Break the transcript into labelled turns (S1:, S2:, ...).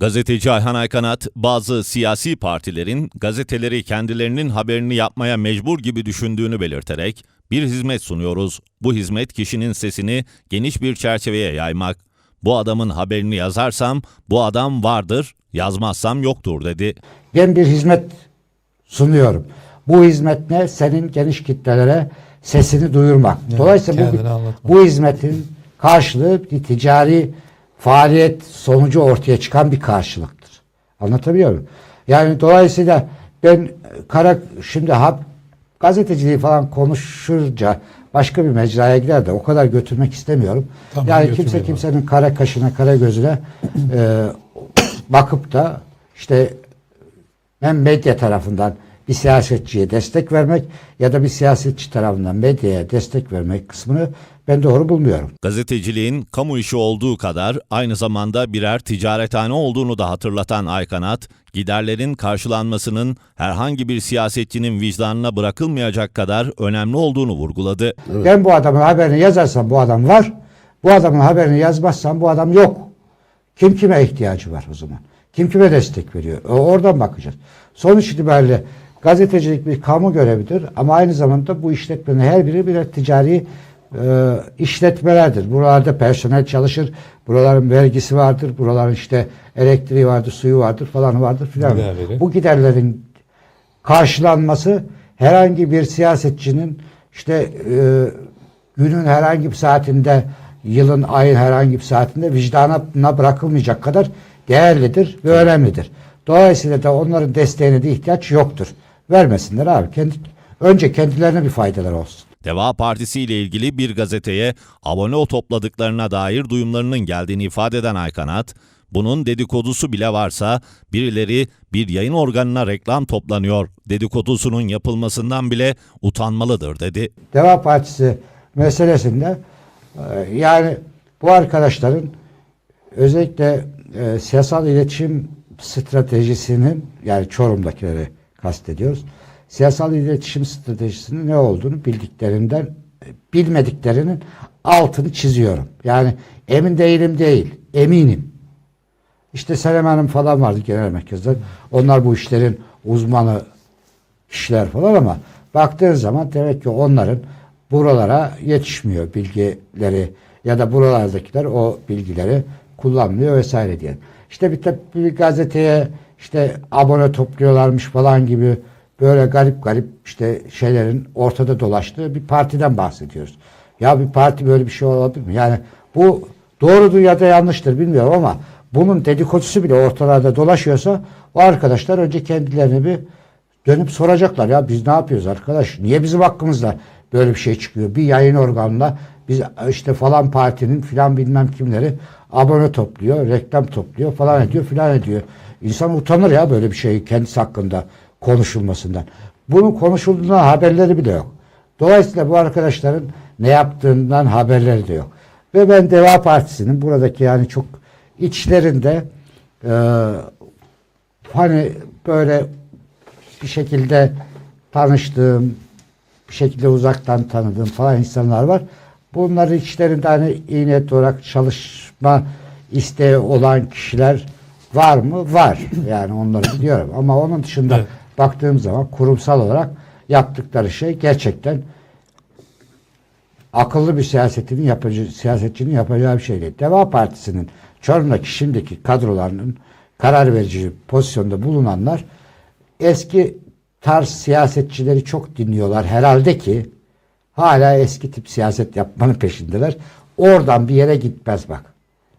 S1: Gazeteci Ayhan Aykanat, bazı siyasi partilerin gazeteleri kendilerinin haberini yapmaya mecbur gibi düşündüğünü belirterek, bir hizmet sunuyoruz. Bu hizmet kişinin sesini geniş bir çerçeveye yaymak. Bu adamın haberini yazarsam bu adam vardır, yazmazsam yoktur dedi.
S2: Ben bir hizmet sunuyorum. Bu hizmet ne? Senin geniş kitlelere sesini duyurmak.
S3: Evet,
S2: Dolayısıyla bu,
S3: anlatmak.
S2: bu hizmetin karşılığı bir ticari faaliyet sonucu ortaya çıkan bir karşılıktır. Anlatabiliyor muyum? Yani dolayısıyla ben kara şimdi hap gazeteciliği falan konuşurca başka bir mecraya gider de o kadar götürmek istemiyorum.
S3: Tamam,
S2: yani kimse kimsenin kara kaşına kara gözüne e, bakıp da işte hem medya tarafından bir siyasetçiye destek vermek ya da bir siyasetçi tarafından medyaya destek vermek kısmını ben doğru bulmuyorum.
S1: Gazeteciliğin kamu işi olduğu kadar aynı zamanda birer ticarethane olduğunu da hatırlatan Aykanat, giderlerin karşılanmasının herhangi bir siyasetçinin vicdanına bırakılmayacak kadar önemli olduğunu vurguladı.
S2: Ben bu adamın haberini yazarsam bu adam var. Bu adamın haberini yazmazsam bu adam yok. Kim kime ihtiyacı var o zaman? Kim kime destek veriyor? Oradan bakacağız. Sonuç itibariyle gazetecilik bir kamu görevidir ama aynı zamanda bu işletmenin her biri birer ticari e, işletmelerdir. Buralarda personel çalışır, buraların vergisi vardır, buraların işte elektriği vardır, suyu vardır falan vardır filan.
S3: Giderleri.
S2: Bu giderlerin karşılanması herhangi bir siyasetçinin işte e, günün herhangi bir saatinde, yılın, ayın herhangi bir saatinde vicdanına bırakılmayacak kadar değerlidir ve önemlidir. Dolayısıyla da onların desteğine de ihtiyaç yoktur. Vermesinler abi. Kendi, önce kendilerine bir faydaları olsun.
S1: Deva Partisi ile ilgili bir gazeteye abone o topladıklarına dair duyumlarının geldiğini ifade eden Aykanat, bunun dedikodusu bile varsa birileri bir yayın organına reklam toplanıyor dedikodusunun yapılmasından bile utanmalıdır dedi.
S2: Deva Partisi meselesinde e, yani bu arkadaşların özellikle e, siyasal iletişim stratejisinin yani Çorum'dakileri kastediyoruz. Siyasal iletişim stratejisinin ne olduğunu bildiklerinden e, bilmediklerinin altını çiziyorum. Yani emin değilim değil, eminim. İşte Selam Hanım falan vardı genel merkezde. Onlar bu işlerin uzmanı kişiler falan ama baktığın zaman demek ki onların buralara yetişmiyor bilgileri ya da buralardakiler o bilgileri kullanmıyor vesaire diye. İşte bir, bir gazeteye işte abone topluyorlarmış falan gibi böyle garip garip işte şeylerin ortada dolaştığı bir partiden bahsediyoruz. Ya bir parti böyle bir şey olabilir mi? Yani bu doğrudur ya da yanlıştır bilmiyorum ama bunun dedikodusu bile ortalarda dolaşıyorsa o arkadaşlar önce kendilerini bir dönüp soracaklar ya biz ne yapıyoruz arkadaş? Niye bizim hakkımızda böyle bir şey çıkıyor? Bir yayın organına biz işte falan partinin filan bilmem kimleri abone topluyor, reklam topluyor falan ediyor filan ediyor. İnsan utanır ya böyle bir şey kendisi hakkında konuşulmasından. Bunun konuşulduğundan haberleri bile yok. Dolayısıyla bu arkadaşların ne yaptığından haberleri de yok. Ve ben Deva Partisi'nin buradaki yani çok içlerinde e, hani böyle bir şekilde tanıştığım, bir şekilde uzaktan tanıdığım falan insanlar var. Bunların içlerinde hani iyi niyetli olarak çalışma isteği olan kişiler var mı? Var. Yani onları biliyorum. Ama onun dışında
S3: Evet.
S2: baktığım zaman kurumsal olarak yaptıkları şey gerçekten akıllı bir siyasetinin yapıcı, siyasetçinin yapacağı bir şey değil. Deva Partisi'nin Çorum'daki şimdiki kadrolarının karar verici pozisyonda bulunanlar eski tarz siyasetçileri çok dinliyorlar herhalde ki hala eski tip siyaset yapmanın peşindeler. Oradan bir yere gitmez bak.